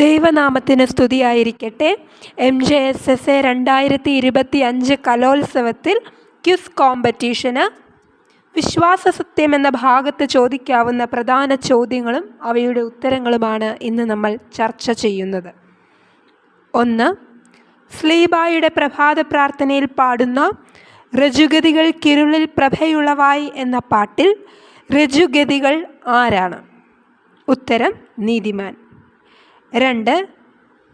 ദൈവനാമത്തിന് സ്തുതിയായിരിക്കട്ടെ. M J S S A രണ്ടായിരത്തി ഇരുപത്തി അഞ്ച് കലോത്സവത്തിൽ ക്യുസ് കോമ്പറ്റീഷന് വിശ്വാസ സത്യം എന്ന ഭാഗത്ത് ചോദിക്കാവുന്ന പ്രധാന ചോദ്യങ്ങളും അവയുടെ ഉത്തരങ്ങളുമാണ് ഇന്ന് നമ്മൾ ചർച്ച ചെയ്യുന്നത്. ഒന്ന് സ്ലീബായുടെ പ്രഭാത പ്രാർത്ഥനയിൽ പാടുന്ന രജുഗതികൾ കിരുളിൽ പ്രഭയുളവായി എന്ന പാട്ടിൽ രജുഗതികൾ ആരാണ്? ഉത്തരം നീതിമാൻ. രണ്ട്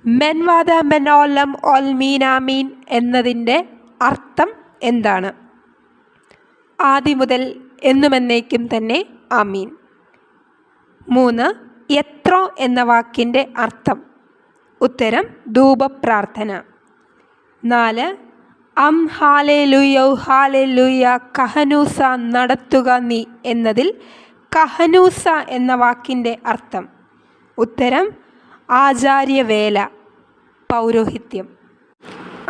മെൻവാദ മെനോലം ഓൽ മീനാമീൻ എന്നതിന്റെ അർത്ഥം എന്താണ്? ആദ്യം മുതൽ എന്നുമെന്നേക്കും തന്നെ ആമീൻ. മൂന്ന് എത്രോ എന്ന വാക്കിന്റെ അർത്ഥം. ഉത്തരം ധൂപപ്രാർത്ഥന. നാല് അം ഹാലെ ലുയൗ ഹാലെ ലുയ കഹനൂസ നടത്തുക നീ എന്നതിൽ കഹനൂസ എന്ന വാക്കിന്റെ അർത്ഥം. ഉത്തരം ആചാര്യവേല പൗരോഹിത്യം.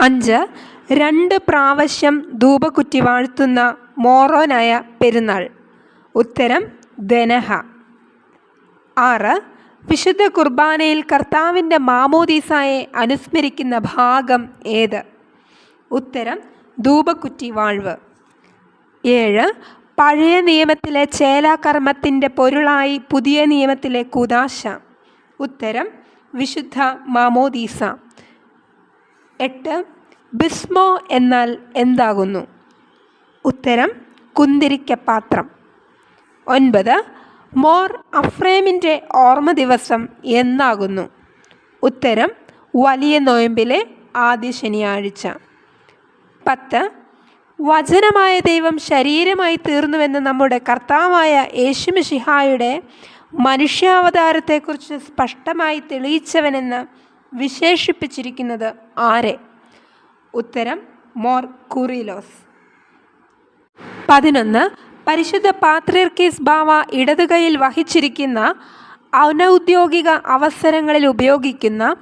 അഞ്ച് രണ്ട് പ്രാവശ്യം ധൂപകുറ്റി വാഴ്ത്തുന്ന മോറോനായ പെരുന്നാൾ. ഉത്തരം ധനഹ ആറ് വിശുദ്ധ കുർബാനയിൽ കർത്താവിന്റെ മാമോദീസായെ അനുസ്മരിക്കുന്ന ഭാഗം ഏത്? ഉത്തരം ധൂപക്കുറ്റി വാഴ്വ്. ഏഴ് പഴയ നിയമത്തിലെ ചേലാകർമ്മത്തിന്റെ പൊരുളായി പുതിയ നിയമത്തിലെ കുദാശ. ഉത്തരം വിശുദ്ധ മാമോദീസ. എട്ട് ബിസ്മോ എന്നാൽ എന്താകുന്നു? ഉത്തരം കുന്തിരിക്കപാത്രം. ഒൻപത് മോർ അഫ്രേമിന്റെ ഓർമ്മ ദിവസം എന്നാകുന്നു. ഉത്തരം വലിയ നോയമ്പിലെ ആദ്യ ശനിയാഴ്ച. പത്ത് വചനമായ ദൈവം ശരീരമായി തീർന്നുവെന്ന് നമ്മുടെ കർത്താവായ യേശുമിഷിഹായുടെ മനുഷ്യാവതാരത്തെക്കുറിച്ച് സ്പഷ്ടമായി തെളിയിച്ചവനെന്ന് വിശേഷിപ്പിച്ചിരിക്കുന്നത് ആരെ? ഉത്തരം മോർ കുറിലോസ്. പതിനൊന്ന് പരിശുദ്ധ പാത്രിയർക്കീസ് ബാവ ഇടതുകൈയിൽ വഹിച്ചിരിക്കുന്ന അനൗദ്യോഗിക അവസരങ്ങളിൽ ഉപയോഗിക്കുന്ന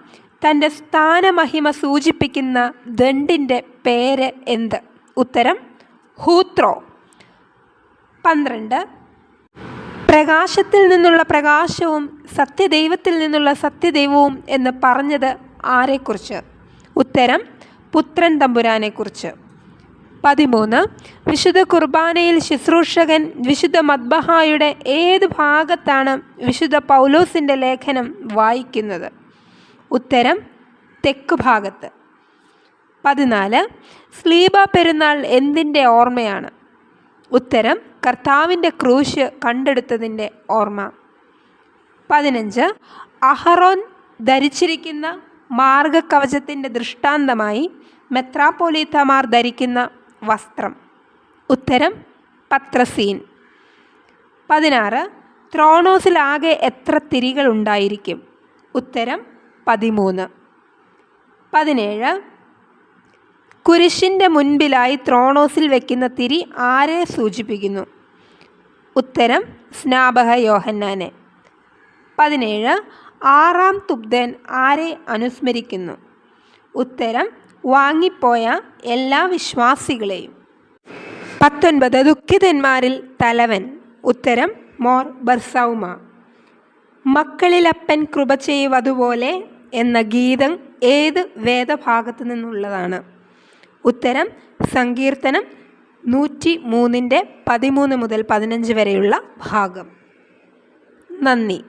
തന്റെ സ്ഥാനമഹിമ സൂചിപ്പിക്കുന്ന ദണ്ടിന്റെ പേര് എന്ത്? ഉത്തരം ഹൂത്രോ. പന്ത്രണ്ട് പ്രകാശത്തിൽ നിന്നുള്ള പ്രകാശവും സത്യദൈവത്തിൽ നിന്നുള്ള സത്യദൈവവും എന്ന് പറഞ്ഞത് ആരെക്കുറിച്ച്? ഉത്തരം പുത്രൻ തമ്പുരാനെക്കുറിച്ച്. പതിമൂന്ന് വിശുദ്ധ കുർബാനയിൽ ശുശ്രൂഷകൻ വിശുദ്ധ മദ്ബഹായുടെ ഏത് ഭാഗത്താണ് വിശുദ്ധ പൗലോസിന്റെ ലേഖനം വായിക്കുന്നത്? ഉത്തരം തെക്ക് ഭാഗത്ത്. പതിനാല് സ്ലീബ പെരുന്നാൾ എന്തിന്റെ ഓർമ്മയാണ്? ഉത്തരം കർത്താവിന്റെ ക്രൂശ് കണ്ടെടുത്തതിന്റെ ഓർമ്മ. പതിനഞ്ച് അഹറോൻ ധരിച്ചിരിക്കുന്ന മാർഗകവചത്തിന്റെ ദൃഷ്ടാന്തമായി മെത്രാപ്പോലീത്തമാർ ധരിക്കുന്ന വസ്ത്രം. ഉത്തരം പത്രസീൻ. പതിനാറ് ത്രോണോസിലാകെ എത്ര തിരികൾ ഉണ്ടായിരിക്കും ഉത്തരം പതിമൂന്ന്. പതിനേഴ് കുരിശിന്റെ മുൻപിലായി ത്രോണോസിൽ വയ്ക്കുന്ന തിരി ആരെ സൂചിപ്പിക്കുന്നു? ഉത്തരം സ്നാപക യോഹന്നാനെ. പതിനേഴ് ആറാം തുബ്ദൻ ആരെ അനുസ്മരിക്കുന്നു? ഉത്തരം വാങ്ങിപ്പോയ എല്ലാ വിശ്വാസികളെയും. പത്തൊൻപത് ദുഃഖിതന്മാരിൽ തലവൻ. ഉത്തരം മോർ ബർസൗമ. മക്കളിലപ്പൻ കൃപ ചെയ്യുവതുപോലെ എന്ന ഗീതം ഏത് വേദഭാഗത്തു നിന്നുള്ളതാണ്? ഉത്തരം സങ്കീർത്തനം നൂറ്റി മൂന്നിന്റെ പതിമൂന്ന് മുതൽ പതിനഞ്ച് വരെയുള്ള ഭാഗം. നന്ദി.